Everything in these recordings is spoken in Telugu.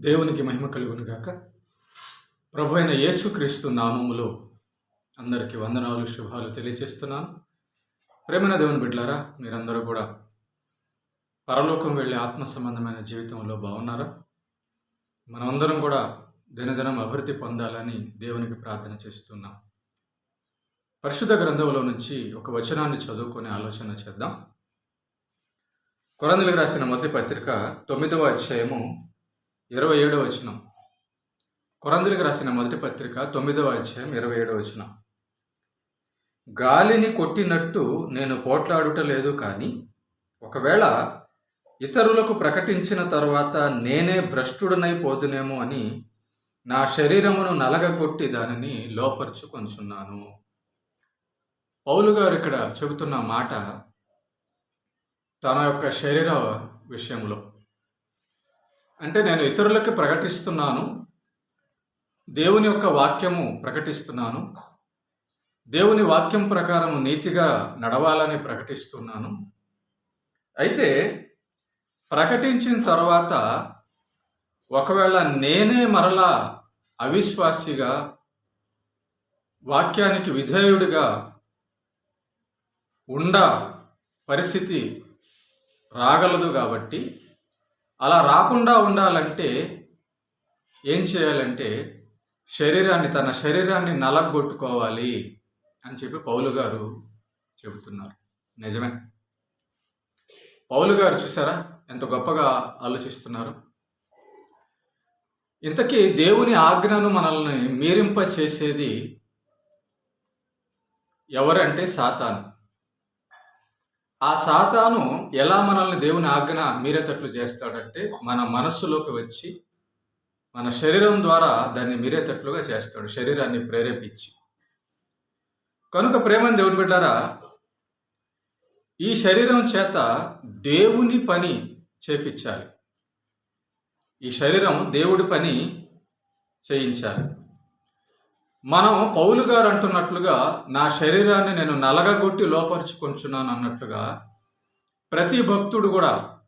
దేవునికి మహిమ కలుగును గాక. ప్రభు అయిన యేసుక్రీస్తు నామములో అందరికీ వందనాలు శుభాలు తెలియచేస్తున్నాను ప్రేమైన దేవుని బిడ్డలారా మీరందరూ కూడా పరలోకం వెళ్ళే ఆత్మ సంబంధమైన జీవితంలో బాగున్నారా? మనమందరం కూడా దినదినం అభివృద్ధి పొందాలని దేవునికి ప్రార్థన చేస్తున్నాం. పరిశుద్ధ గ్రంథంలో నుంచి ఒక వచనాన్ని చదువుకొని ఆలోచన చేద్దాం. కొరందులకు రాసిన మొదటి పత్రిక తొమ్మిదవ అధ్యాయము ఇరవై ఏడవ వచనం. కొరందులకు రాసిన మొదటి పత్రిక తొమ్మిదవ అధ్యాయం ఇరవై ఏడవ వచనం. గాలిని కొట్టినట్టు నేను పోట్లాడుట లేదు కానీ ఒకవేళ ఇతరులకు ప్రకటించిన తర్వాత నేనే భ్రష్టుడనైపోదునేమో అని నా శరీరమును నలగగొట్టి దానిని లోపరుచుకొంచున్నాను. పౌలు గారు ఇక్కడ చెబుతున్న మాట తన యొక్క శరీర విషయంలో. అంటే నేను ఇతరులకు ప్రకటిస్తున్నాను. దేవుని యొక్క వాక్యము ప్రకటిస్తున్నాను. దేవుని వాక్యం ప్రకారం నీతిగా నడవాలని ప్రకటిస్తున్నాను. అయితే ప్రకటించిన తర్వాత ఒకవేళ నేనే మరలా అవిశ్వాసిగా వాక్యానికి విధేయుడిగా ఉండ పరిస్థితి రాగలదు కాబట్టి అలా రాకుండా ఉండాలంటే ఏం చేయాలంటే శరీరాన్ని తన శరీరాన్ని నలగొట్టుకోవాలి అని చెప్పి పౌలు గారు చెబుతున్నారు. నిజమే. పౌలు గారు చూసారా? ఎంత గొప్పగా ఆలోచిస్తున్నారు. ఇంతకీ దేవుని ఆజ్ఞను మనల్ని మీరింప చేసేది ఎవరంటే సాతాను. ఆ సాతాను ఎలా మనల్ని దేవుని ఆజ్ఞ మీరేటట్లు చేస్తాడంటే మన మనస్సులోకి వచ్చి మన శరీరం ద్వారా దాన్ని మీరేటట్లుగా చేస్తాడు శరీరాన్ని ప్రేరేపించి. కనుక ప్రేమని దేవుని బిడ్డారా ఈ శరీరం చేత దేవుని పని చేపించాలి. ఈ శరీరం దేవుడి పని చేయించాలి. మనం పౌలు గారు అంటున్నట్లుగా నా శరీరాన్ని నేను నలగగొట్టి లోపరుచుకొంచున్నాను అన్నట్లుగా ప్రతి భక్తుడు కూడా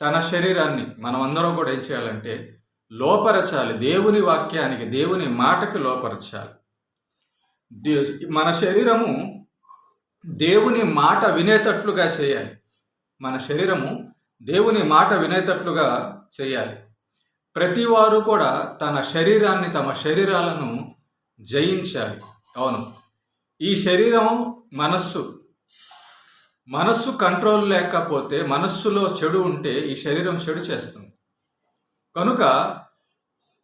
తన శరీరాన్ని మనం అందరం కూడా ఏం చేయాలంటే లోపరచాలి. దేవుని వాక్యానికి దేవుని మాటకి లోపరచాలి. దే- మన శరీరము దేవుని మాట వినేటట్లుగా చేయాలి. మన శరీరము దేవుని మాట వినేటట్లుగా చేయాలి. ప్రతి వారు కూడా తన శరీరాన్ని తమ శరీరాలను జయించాలి. అవును. ఈ శరీరము మనస్సు. మనస్సు కంట్రోల్ లేకపోతే మనస్సులో చెడు ఉంటే ఈ శరీరం చెడు చేస్తుంది. కనుక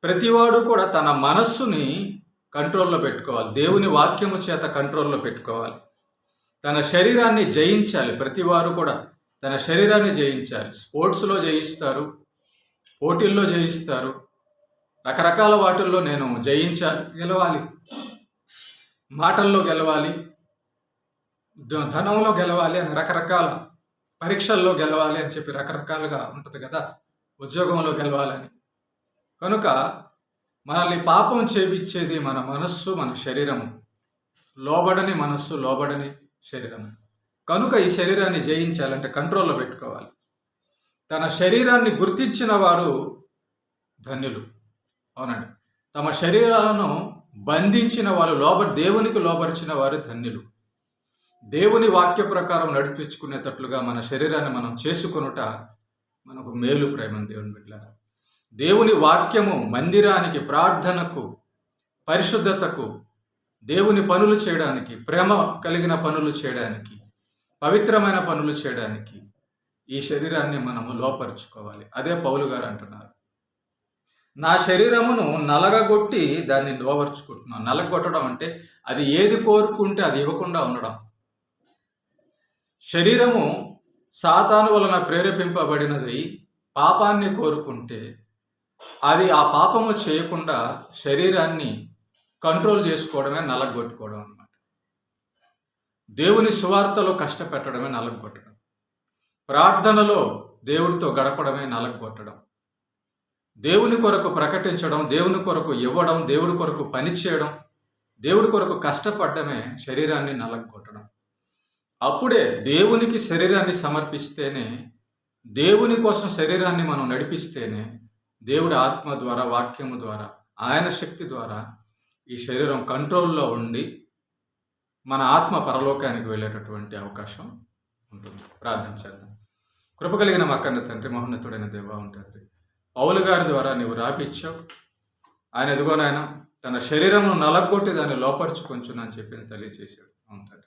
ప్రతివాడు కూడా తన మనస్సుని కంట్రోల్లో పెట్టుకోవాలి. దేవుని వాక్యము చేత కంట్రోల్లో పెట్టుకోవాలి. తన శరీరాన్ని జయించాలి. ప్రతివారు కూడా తన శరీరాన్ని జయించాలి. స్పోర్ట్స్లో జయిస్తారు. పోటీల్లో జయిస్తారు. రకరకాల వాటిల్లో నేను జయించాలి గెలవాలి. మాటల్లో గెలవాలి. ధనంలో గెలవాలి అని రకరకాల పరీక్షల్లో గెలవాలి అని చెప్పి రకరకాలుగా ఉంటుంది కదా. ఉద్యోగంలో గెలవాలని. కనుక మనల్ని పాపం చేపించేది మన మనస్సు మన శరీరము. లోబడని మనస్సు లోబడని శరీరము. కనుక ఈ శరీరాన్ని జయించాలంటే కంట్రోల్లో పెట్టుకోవాలి. తన శరీరాన్ని గుర్తించిన వారు ధన్యులు. అవునండి. తమ శరీరాలను బంధించిన వారు లోబ దేవునికి లోబరిచిన వారు ధన్యులు. దేవుని వాక్య ప్రకారం నడిపించుకునేటట్లుగా మన శరీరాన్ని మనం చేసుకొనుట మనకు మేలు ప్రేమ దేవుని బిడ్డలారా. దేవుని వాక్యము మందిరానికి ప్రార్థనకు పరిశుద్ధతకు దేవుని పనులు చేయడానికి ప్రేమ కలిగిన పనులు చేయడానికి పవిత్రమైన పనులు చేయడానికి ఈ శరీరాన్ని మనము లోపరుచుకోవాలి. అదే పౌలు గారు అంటున్నారు. నా శరీరమును నలగగొట్టి దాన్ని నిలవరుచుకుంటున్నాను నలగొట్టడం అంటే అది ఏది కోరుకుంటే అది ఇవ్వకుండా ఉండడం. శరీరము సాతాను వలన ప్రేరేపింపబడినది పాపాన్ని కోరుకుంటే అది ఆ పాపము చేయకుండా శరీరాన్ని కంట్రోల్ చేసుకోవడమే నలగొట్టుకోవడం అన్నమాట. దేవుని సువార్తలో కష్టపెట్టడమే నలగొట్టడం ప్రార్థనలో దేవుడితో గడపడమే నలగొట్టడం దేవుని కొరకు ప్రకటించడం దేవుని కొరకు ఇవ్వడం దేవుడి కొరకు పనిచేయడం దేవుడి కొరకు కష్టపడడమే శరీరాన్ని నలగొట్టడం. అప్పుడే దేవునికి శరీరాన్ని సమర్పిస్తేనే దేవుని కోసం శరీరాన్ని మనం నడిపిస్తేనే దేవుడి ఆత్మ ద్వారా వాక్యము ద్వారా ఆయన శక్తి ద్వారా ఈ శరీరం కంట్రోల్లో ఉండి మన ఆత్మ పరలోకానికి వెళ్ళేటటువంటి అవకాశం ఉంటుంది. ప్రార్థన చేద్దాం. కృప కలిగిన మా కన్న తండ్రి మహోన్నతుడైన దేవా తండ్రి. పౌలు గారి ద్వారా నీవు రాపిచ్చావు ఆయన ఎదుగోనాయన తన శరీరంను నలగొట్టి దాన్ని లోపరుచుకొంచును అని చెప్పి తెలియచేశాడు అవును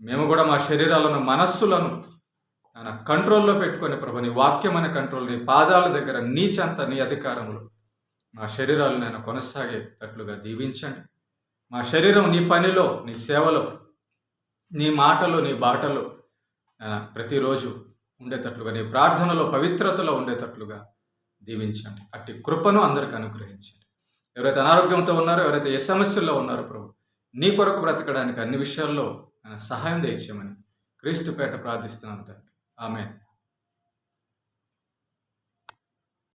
మేము కూడా మా శరీరాలను మనస్సులను ఆయన కంట్రోల్లో పెట్టుకొని ప్రభు నీ వాక్యం అనే కంట్రోల్ నీ పాదాల దగ్గర నీ చెంత నీ అధికారములు మా శరీరాలు నేను కొనసాగేటట్లుగా దీవించండి. మా శరీరం నీ పనిలో నీ సేవలో నీ మాటలో నీ బాటలో ప్రతిరోజు ఉండేటట్లుగా నీ ప్రార్థనలో పవిత్రతలో ఉండేటట్లుగా దీవించండి. అట్టి కృపను అందరికి అనుగ్రహించండి. ఎవరైతే అనారోగ్యంతో ఉన్నారో ఎవరైతే ఏ సమస్యల్లో ఉన్నారో ప్రభు నీ కొరకు బ్రతకడానికి అన్ని విషయాల్లో సహాయం దయచేయమని క్రీస్తుపేట ప్రార్థిస్తున్నాను తండ్రి. ఆమె